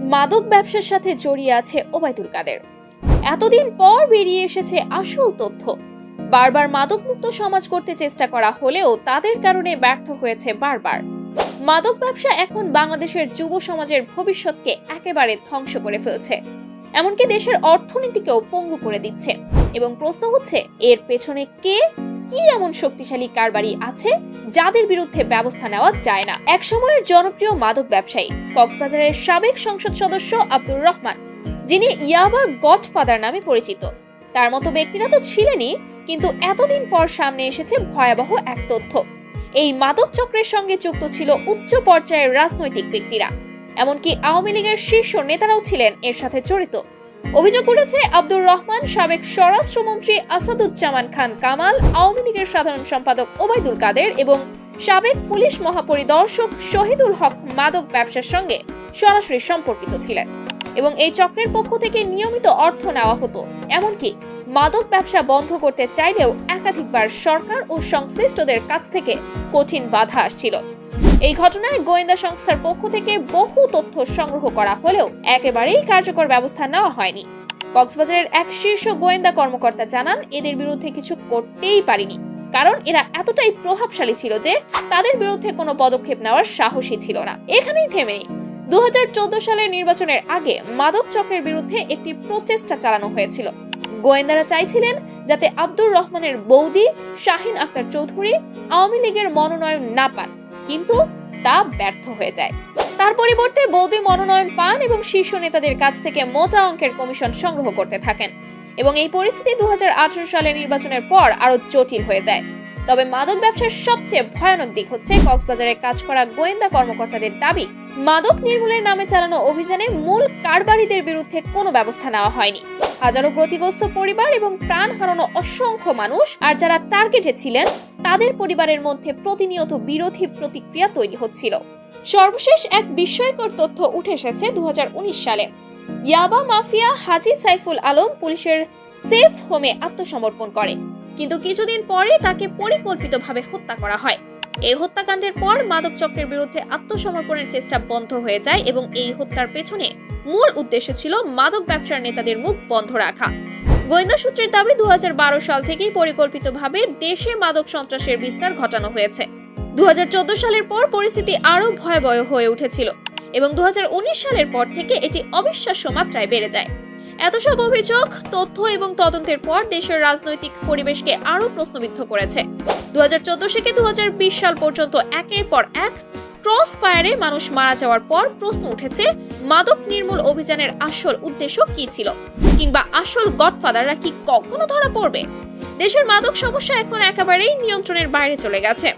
মাদক ব্যবসার সাথে জড়িয়ে আছে ওবায়দুল কাদের। এতদিন পর বেরিয়ে এসেছে আসল তথ্য। বারবার মাদকমুক্ত সমাজ করতে চেষ্টা করা হলেও তাদের কারণে ব্যর্থ হয়েছে বারবার। মাদক ব্যবসা এখন বাংলাদেশের যুব সমাজের ভবিষ্যৎকে একেবারে ধ্বংস করে ফেলছে। এমনকি দেশের অর্থনীতিকেও পঙ্গু করে দিচ্ছে। এবং প্রশ্ন হচ্ছে, এর পেছনে কে কি এমন শক্তিশালী কারবারি আছে যাদের বিরুদ্ধে ব্যবস্থা নেওয়া যায় না? একসময়ের জনপ্রিয় মাদক ব্যবসায়ী, কক্সবাজারের সাবেক সংসদ সদস্য আব্দুর রহমান, যিনি ইয়াবা গডফাদার নামে পরিচিত। তার মতো ব্যক্তিরা তো ছিলেনই, কিন্তু এতদিন পর সামনে এসেছে ভয়াবহ এক তথ্য। এই মাদক চক্রের সঙ্গে যুক্ত ছিল উচ্চ পর্যায়ের রাজনৈতিক ব্যক্তিরা। এমনকি আওয়ামী লীগের শীর্ষ নেতারাও ছিলেন এর সাথে জড়িত। অভিযোগ করেছে আব্দুর রহমান সাবেক স্বরাষ্ট্রমন্ত্রী আসাদুজ্জামান খান কামাল, আওয়ামী লীগের সাধারণ সম্পাদক ওবায়দুল কাদের এবং সাবেক পুলিশ মহাপরিদর্শক শহীদুল হক মাদক ব্যবসার সঙ্গে সরাসরি সম্পর্কিত ছিলেন এবং এই চক্রের পক্ষ থেকে নিয়মিত অর্থ নেওয়া হতো। এমনকি মাদক ব্যবসা বন্ধ করতে চাইলেও একাধিকবার সরকার ও সংশ্লিষ্টদের কাছ থেকে কঠিন বাধা আসছিল। এই ঘটনায় গোয়েন্দা সংস্থার পক্ষ থেকে বহু তথ্য সংগ্রহ করা হলেও একেবারেই কার্যকর ব্যবস্থা নেওয়া হয়নি। কক্সবাজারের এক শীর্ষ গোয়েন্দা কর্মকর্তা জানান, এদের বিরুদ্ধে কিছু করতেই পারিনি। কারণ এরা এতটাই প্রভাবশালী ছিল যে তাদের বিরুদ্ধে কোনো পদক্ষেপ নেওয়ার সাহসী ছিল না। এখানেই থেমে নেই। দু হাজার চোদ্দ সালের নির্বাচনের আগে মাদক চক্রের বিরুদ্ধে একটি প্রচেষ্টা চালানো হয়েছিল। গোয়েন্দারা চাইছিলেন যাতে আব্দুর রহমানের বৌদি শাহিন আক্তার চৌধুরী আওয়ামী লীগের মনোনয়ন না পান। কিন্তু তা ব্যর্থ হয়ে যায়। তার পরিবর্তে বৌদি মনোনয়ন পান এবং শীর্ষ নেতাদের কাছ থেকে মোটা অঙ্কের কমিশন সংগ্রহ করতে থাকেন এবং এই পরিস্থিতি দু সালের নির্বাচনের পর আরও জটিল হয়ে যায়। তবে মাদক ব্যবসার সবচেয়ে ভয়ানক দিক হচ্ছে কক্সবাজারে কাজ করা গোয়েন্দা কর্মকর্তাদের দাবি, মাদক নির্মূলের নামে চালানো অভিযানে মূল কারবারিদের বিরুদ্ধে কোনো ব্যবস্থা নেওয়া হয়নি। হাজারো ক্ষতিগ্রস্ত পরিবার এবং প্রাণ হারানো অসংখ্য মানুষ আর যারা টার্গেটে ছিলেন তাদের পরিবারের মধ্যে প্রতিনিয়ত বিরোধী প্রতিক্রিয়া তৈরি হচ্ছিল। সর্বশেষ এক বিস্ময়কর তথ্য উঠে এসেছে দুহাজার উনিশ সালে। ইয়াবা মাফিয়া হাজি সাইফুল আলম পুলিশের সেফ হোমে আত্মসমর্পণ করে। কিন্তু কিছুদিন পরে তাকে পরিকল্পিতভাবে হত্যা করা হয়। এই হত্যাকাণ্ডের পর মাদক চক্রের বিরুদ্ধে আত্মসমর্পণের চেষ্টা বন্ধ হয়ে যায় এবং এই হত্যার পেছনে মূল উদ্দেশ্য ছিল মাদক ব্যবসার নেতাদের মুখ বন্ধ রাখা। গোয়েন্দা সূত্রের দাবি দু সাল থেকেই পরিকল্পিতভাবে দেশে মাদক সন্ত্রাসের বিস্তার ঘটানো হয়েছে। দু সালের পর পরিস্থিতি আরও ভয়াবহ হয়ে উঠেছিল এবং দু হাজার উনিশ সালের পর থেকে এটি অবিশ্বাস্য মাত্রায় বেড়ে যায়। এত সব অভিযোগ, তথ্য এবং তদন্তের পর দেশের রাজনৈতিক পরিবেশকে আরও প্রশ্নবিদ্ধ করেছে। দু হাজার চোদ্দ থেকে দু হাজার বিশ সাল পর্যন্ত একের পর এক ক্রস ফায়ারে মানুষ মারা যাওয়ার পর প্রশ্ন উঠেছে, মাদক নির্মূল অভিযানের আসল উদ্দেশ্য কি ছিল? কিংবা আসল গডফাদাররা কি কখনো ধরা পড়বে? দেশের মাদক সমস্যা এখন একেবারেই নিয়ন্ত্রণের বাইরে চলে গেছে।